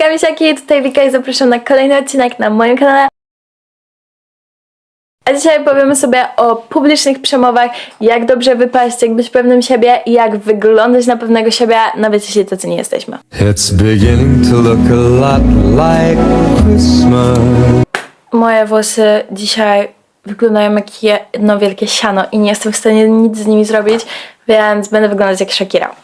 Hejka misiaki, tutaj Wika i zapraszam na kolejny odcinek na moim kanale. A dzisiaj powiemy sobie o publicznych przemowach, jak dobrze wypaść, jak być pewnym siebie i jak wyglądać na pewnego siebie, nawet jeśli tacy nie jesteśmy. It's beginning to look a lot like Christmas. Moje włosy dzisiaj wyglądają jak jedno wielkie siano i nie jestem w stanie nic z nimi zrobić, więc będę wyglądać jak Shakira.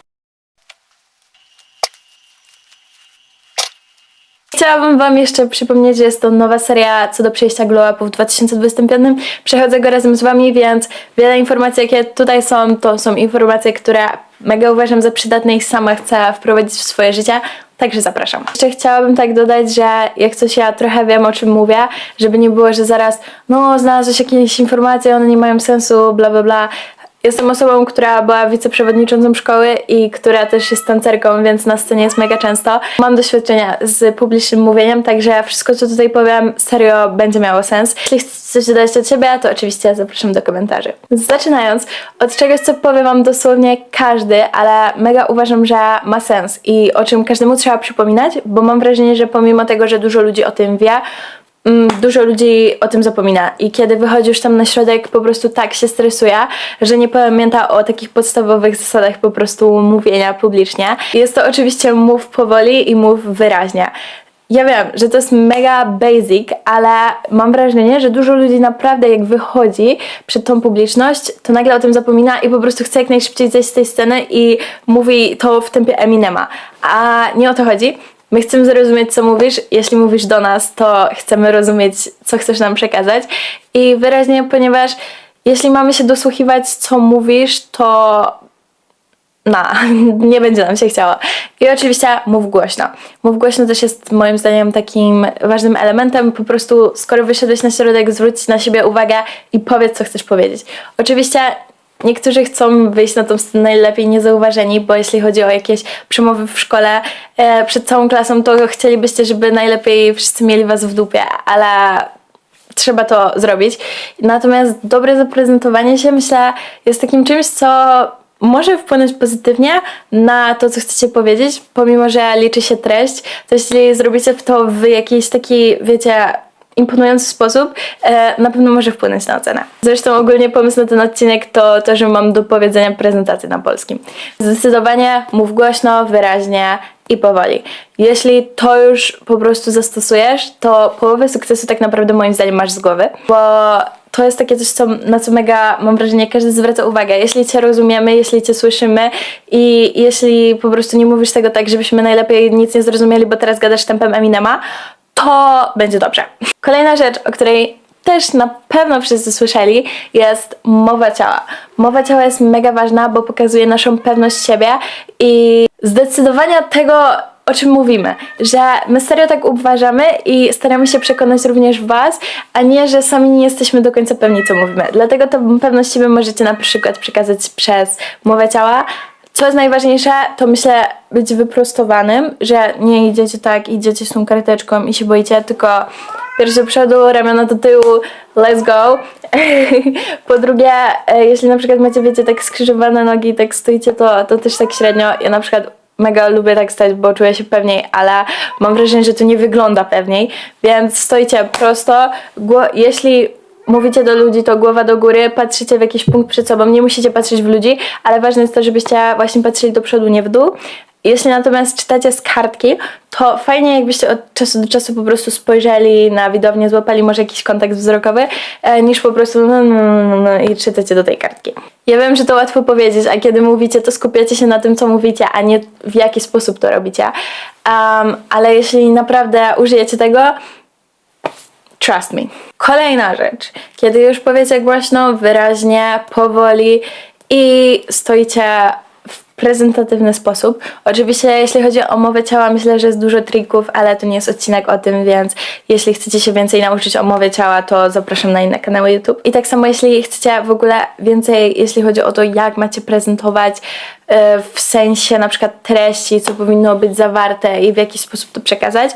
Chciałabym Wam jeszcze przypomnieć, że jest to nowa seria co do przejścia Glow Upu w 2025. Przechodzę go razem z Wami, więc wiele informacji, jakie tutaj są, to są informacje, które mega uważam za przydatne i sama chcę wprowadzić w swoje życie. Także zapraszam. Jeszcze chciałabym tak dodać, że jak coś ja trochę wiem o czym mówię, żeby nie było, że zaraz no znalazłeś jakieś informacje, one nie mają sensu, bla bla bla. Jestem osobą, która była wiceprzewodniczącą szkoły i która też jest tancerką, więc na scenie jest mega często. Mam doświadczenia z publicznym mówieniem, także wszystko, co tutaj powiem, serio będzie miało sens. Jeśli chcecie coś dodać od siebie, to oczywiście zapraszam do komentarzy. Zaczynając, od czegoś, co powie Wam dosłownie każdy, ale mega uważam, że ma sens i o czym każdemu trzeba przypominać, bo mam wrażenie, że pomimo tego, że dużo ludzi o tym wie, dużo ludzi o tym zapomina i kiedy wychodzi już tam na środek, po prostu tak się stresuje, że nie pamięta o takich podstawowych zasadach po prostu mówienia publicznie. Jest to oczywiście mów powoli i mów wyraźnie. Ja wiem, że to jest mega basic, ale mam wrażenie, że dużo ludzi naprawdę jak wychodzi przed tą publiczność, to nagle o tym zapomina i po prostu chce jak najszybciej zejść z tej sceny i mówi to w tempie Eminema. A nie o to chodzi. My chcemy zrozumieć, co mówisz. Jeśli mówisz do nas, to chcemy rozumieć, co chcesz nam przekazać. I wyraźnie, ponieważ jeśli mamy się dosłuchiwać, co mówisz, to na, nie będzie nam się chciało. I oczywiście mów głośno. Mów głośno też jest moim zdaniem takim ważnym elementem. Po prostu, skoro wyszedłeś na środek, zwróć na siebie uwagę i powiedz, co chcesz powiedzieć. Oczywiście Niektórzy chcą wyjść na tą scenę najlepiej niezauważeni, bo jeśli chodzi o jakieś przemowy w szkole e, przed całą klasą, to chcielibyście, żeby najlepiej wszyscy mieli was w dupie, ale trzeba to zrobić. Natomiast dobre zaprezentowanie się, myślę, jest takim czymś, co może wpłynąć pozytywnie na to, co chcecie powiedzieć, pomimo że liczy się treść, to jeśli zrobicie to w jakiejś takiej, wiecie, imponujący sposób, e, na pewno może wpłynąć na ocenę. Zresztą ogólnie pomysł na ten odcinek to to, że mam do powiedzenia prezentację na polskim. Zdecydowanie mów głośno, wyraźnie i powoli. Jeśli to już po prostu zastosujesz, to połowę sukcesu tak naprawdę moim zdaniem masz z głowy, bo to jest takie coś, co, na co mega mam wrażenie każdy zwraca uwagę. Jeśli Cię rozumiemy, jeśli Cię słyszymy i jeśli po prostu nie mówisz tego tak, żebyśmy najlepiej nic nie zrozumieli, bo teraz gadasz tempem Eminema, to będzie dobrze. Kolejna rzecz, o której też na pewno wszyscy słyszeli, jest mowa ciała. Mowa ciała jest mega ważna, bo pokazuje naszą pewność siebie i zdecydowania tego, o czym mówimy, że my serio tak uważamy i staramy się przekonać również Was, a nie, że sami nie jesteśmy do końca pewni, co mówimy. Dlatego tą pewność siebie możecie na przykład przekazać przez mowę ciała, co jest najważniejsze, to myślę być wyprostowanym, że nie idziecie tak, idziecie z tą karteczką i się boicie, tylko pierwsze przodu, ramiona do tyłu, let's go. po drugie, e, jeśli na przykład macie, wiecie, tak skrzyżowane nogi i tak stoicie, to, to też tak średnio. Ja na przykład mega lubię tak stać, bo czuję się pewniej, ale mam wrażenie, że to nie wygląda pewniej, więc stoicie prosto. Gło- jeśli mówicie do ludzi, to głowa do góry, patrzycie w jakiś punkt przed sobą, nie musicie patrzeć w ludzi, ale ważne jest to, żebyście właśnie patrzyli do przodu, nie w dół. Jeśli natomiast czytacie z kartki, to fajnie jakbyście od czasu do czasu po prostu spojrzeli na widownię, złapali może jakiś kontakt wzrokowy, e, niż po prostu no, no, no, no, i czytacie do tej kartki. Ja wiem, że to łatwo powiedzieć, a kiedy mówicie, to skupiacie się na tym, co mówicie, a nie w jaki sposób to robicie. Um, ale jeśli naprawdę użyjecie tego, Trust me. Kolejna rzecz. Kiedy już powiecie głośno, wyraźnie, powoli i stoicie w prezentatywny sposób. Oczywiście, jeśli chodzi o mowę ciała, myślę, że jest dużo trików, ale to nie jest odcinek o tym, więc jeśli chcecie się więcej nauczyć o mowie ciała, to zapraszam na inne kanały YouTube. I tak samo, jeśli chcecie w ogóle więcej, jeśli chodzi o to, jak macie prezentować e, w sensie na przykład treści, co powinno być zawarte i w jaki sposób to przekazać,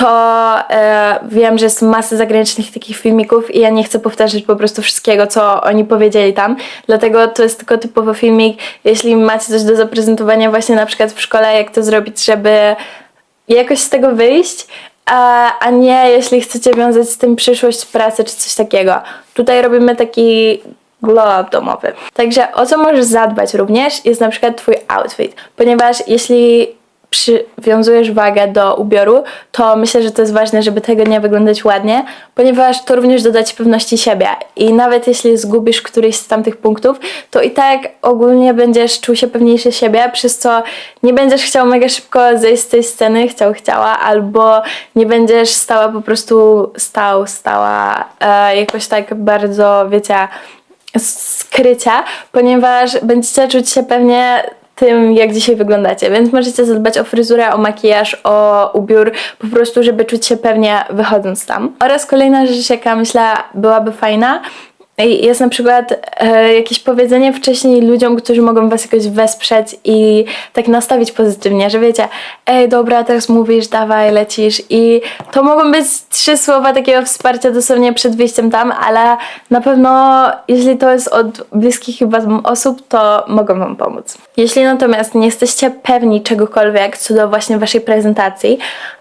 to e, wiem, że jest masy zagranicznych takich filmików i ja nie chcę powtarzać po prostu wszystkiego, co oni powiedzieli tam. Dlatego to jest tylko typowo filmik, jeśli macie coś do zaprezentowania właśnie na przykład w szkole, jak to zrobić, żeby jakoś z tego wyjść, a, a nie jeśli chcecie wiązać z tym przyszłość pracy czy coś takiego. Tutaj robimy taki glow up domowy. Także o co możesz zadbać również jest na przykład twój outfit, ponieważ jeśli przywiązujesz wagę do ubioru, to myślę, że to jest ważne, żeby tego nie wyglądać ładnie, ponieważ to również doda ci pewności siebie. I nawet jeśli zgubisz któryś z tamtych punktów, to i tak ogólnie będziesz czuł się pewniejszy siebie, przez co nie będziesz chciał mega szybko zejść z tej sceny, chciał, chciała, albo nie będziesz stała po prostu, stał, stała e, jakoś tak bardzo, wiecie, skrycia, ponieważ będziecie czuć się pewnie tym, jak dzisiaj wyglądacie, więc możecie zadbać o fryzurę, o makijaż, o ubiór, po prostu, żeby czuć się pewnie wychodząc tam. Oraz kolejna rzecz, jaka myślę byłaby fajna, jest na przykład e, jakieś powiedzenie wcześniej ludziom, którzy mogą was jakoś wesprzeć i tak nastawić pozytywnie, że wiecie, ej dobra, teraz mówisz, dawaj, lecisz i to mogą być trzy słowa takiego wsparcia dosłownie przed wyjściem tam, ale na pewno jeśli to jest od bliskich chyba osób, to mogą wam pomóc. Jeśli natomiast nie jesteście pewni czegokolwiek co do właśnie waszej prezentacji,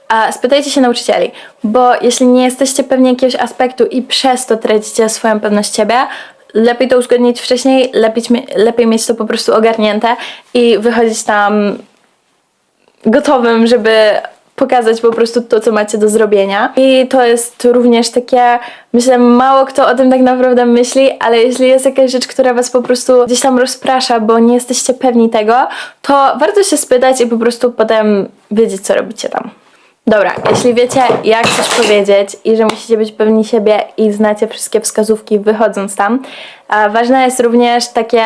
a spytajcie się nauczycieli, bo jeśli nie jesteście pewni jakiegoś aspektu i przez to tracicie swoją pewność siebie, lepiej to uzgodnić wcześniej, lepiej, lepiej mieć to po prostu ogarnięte i wychodzić tam gotowym, żeby pokazać po prostu to, co macie do zrobienia. I to jest również takie, myślę, mało kto o tym tak naprawdę myśli, ale jeśli jest jakaś rzecz, która was po prostu gdzieś tam rozprasza, bo nie jesteście pewni tego, to warto się spytać i po prostu potem wiedzieć, co robicie tam. Dobra, jeśli wiecie, jak coś powiedzieć i że musicie być pewni siebie i znacie wszystkie wskazówki wychodząc tam, ważne jest również takie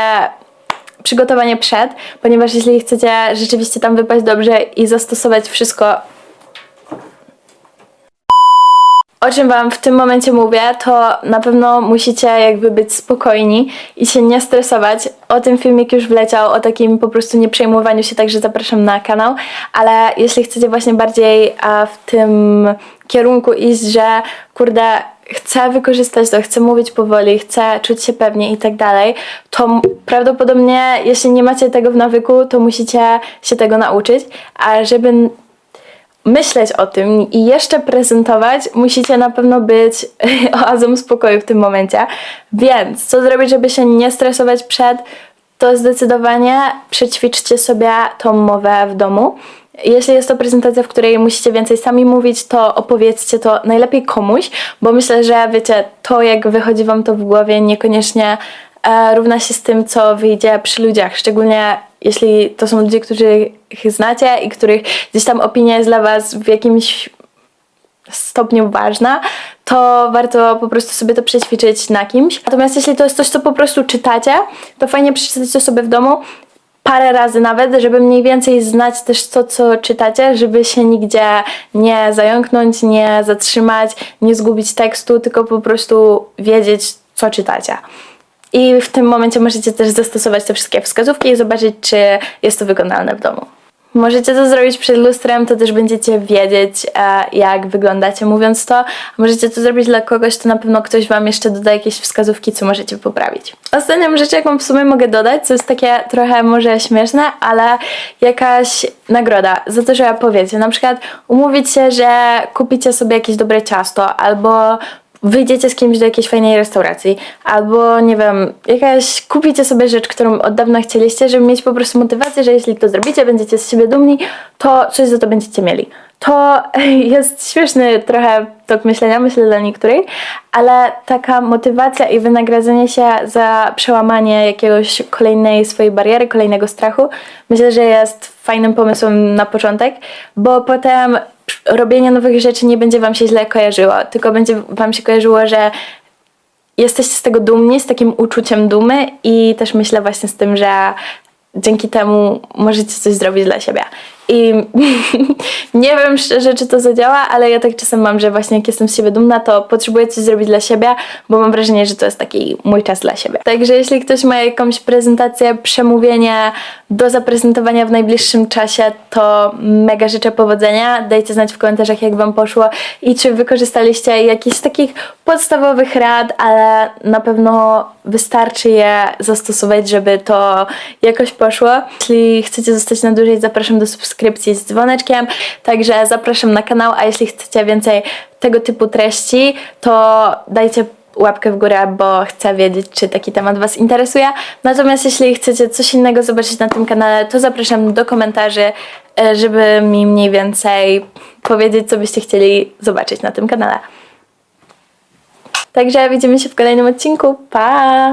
przygotowanie przed, ponieważ jeśli chcecie rzeczywiście tam wypaść dobrze i zastosować wszystko o czym Wam w tym momencie mówię, to na pewno musicie jakby być spokojni i się nie stresować. O tym filmik już wleciał, o takim po prostu nieprzejmowaniu się, także zapraszam na kanał. Ale jeśli chcecie właśnie bardziej a, w tym kierunku iść, że kurde, chcę wykorzystać to, chcę mówić powoli, chcę czuć się pewnie i tak dalej, to prawdopodobnie, jeśli nie macie tego w nawyku, to musicie się tego nauczyć. A żeby myśleć o tym i jeszcze prezentować, musicie na pewno być oazą spokoju w tym momencie. Więc co zrobić, żeby się nie stresować przed, to zdecydowanie przećwiczcie sobie tą mowę w domu. Jeśli jest to prezentacja, w której musicie więcej sami mówić, to opowiedzcie to najlepiej komuś, bo myślę, że wiecie, to jak wychodzi wam to w głowie, niekoniecznie e, równa się z tym, co wyjdzie przy ludziach, szczególnie jeśli to są ludzie, których znacie i których gdzieś tam opinia jest dla was w jakimś stopniu ważna, to warto po prostu sobie to przećwiczyć na kimś. Natomiast jeśli to jest coś, co po prostu czytacie, to fajnie przeczytać to sobie w domu parę razy nawet, żeby mniej więcej znać też to, co czytacie, żeby się nigdzie nie zająknąć, nie zatrzymać, nie zgubić tekstu, tylko po prostu wiedzieć, co czytacie. I w tym momencie możecie też zastosować te wszystkie wskazówki i zobaczyć, czy jest to wykonalne w domu. Możecie to zrobić przed lustrem, to też będziecie wiedzieć, e, jak wyglądacie mówiąc to. Możecie to zrobić dla kogoś, to na pewno ktoś Wam jeszcze doda jakieś wskazówki, co możecie poprawić. Ostatnią rzecz, jaką w sumie mogę dodać, co jest takie trochę może śmieszne, ale jakaś nagroda za to, że powiecie. Na przykład umówić się, że kupicie sobie jakieś dobre ciasto, albo wyjdziecie z kimś do jakiejś fajnej restauracji, albo nie wiem, jakaś kupicie sobie rzecz, którą od dawna chcieliście, żeby mieć po prostu motywację, że jeśli to zrobicie, będziecie z siebie dumni, to coś za to będziecie mieli. To jest śmieszny trochę tok myślenia, myślę dla niektórych, ale taka motywacja i wynagradzenie się za przełamanie jakiegoś kolejnej swojej bariery, kolejnego strachu, myślę, że jest fajnym pomysłem na początek, bo potem robienie nowych rzeczy nie będzie Wam się źle kojarzyło, tylko będzie Wam się kojarzyło, że jesteście z tego dumni, z takim uczuciem dumy i też myślę właśnie z tym, że dzięki temu możecie coś zrobić dla siebie. I nie wiem szczerze, czy to zadziała, ale ja tak czasem mam, że właśnie jak jestem z siebie dumna, to potrzebuję coś zrobić dla siebie, bo mam wrażenie, że to jest taki mój czas dla siebie. Także jeśli ktoś ma jakąś prezentację, przemówienie do zaprezentowania w najbliższym czasie, to mega życzę powodzenia. Dajcie znać w komentarzach, jak Wam poszło i czy wykorzystaliście jakichś takich podstawowych rad, ale na pewno wystarczy je zastosować, żeby to jakoś poszło. Jeśli chcecie zostać na dłużej, zapraszam do subskrypcji subskrypcji z dzwoneczkiem, także zapraszam na kanał, a jeśli chcecie więcej tego typu treści, to dajcie łapkę w górę, bo chcę wiedzieć, czy taki temat Was interesuje. Natomiast jeśli chcecie coś innego zobaczyć na tym kanale, to zapraszam do komentarzy, e, żeby mi mniej więcej powiedzieć, co byście chcieli zobaczyć na tym kanale. Także widzimy się w kolejnym odcinku. Pa!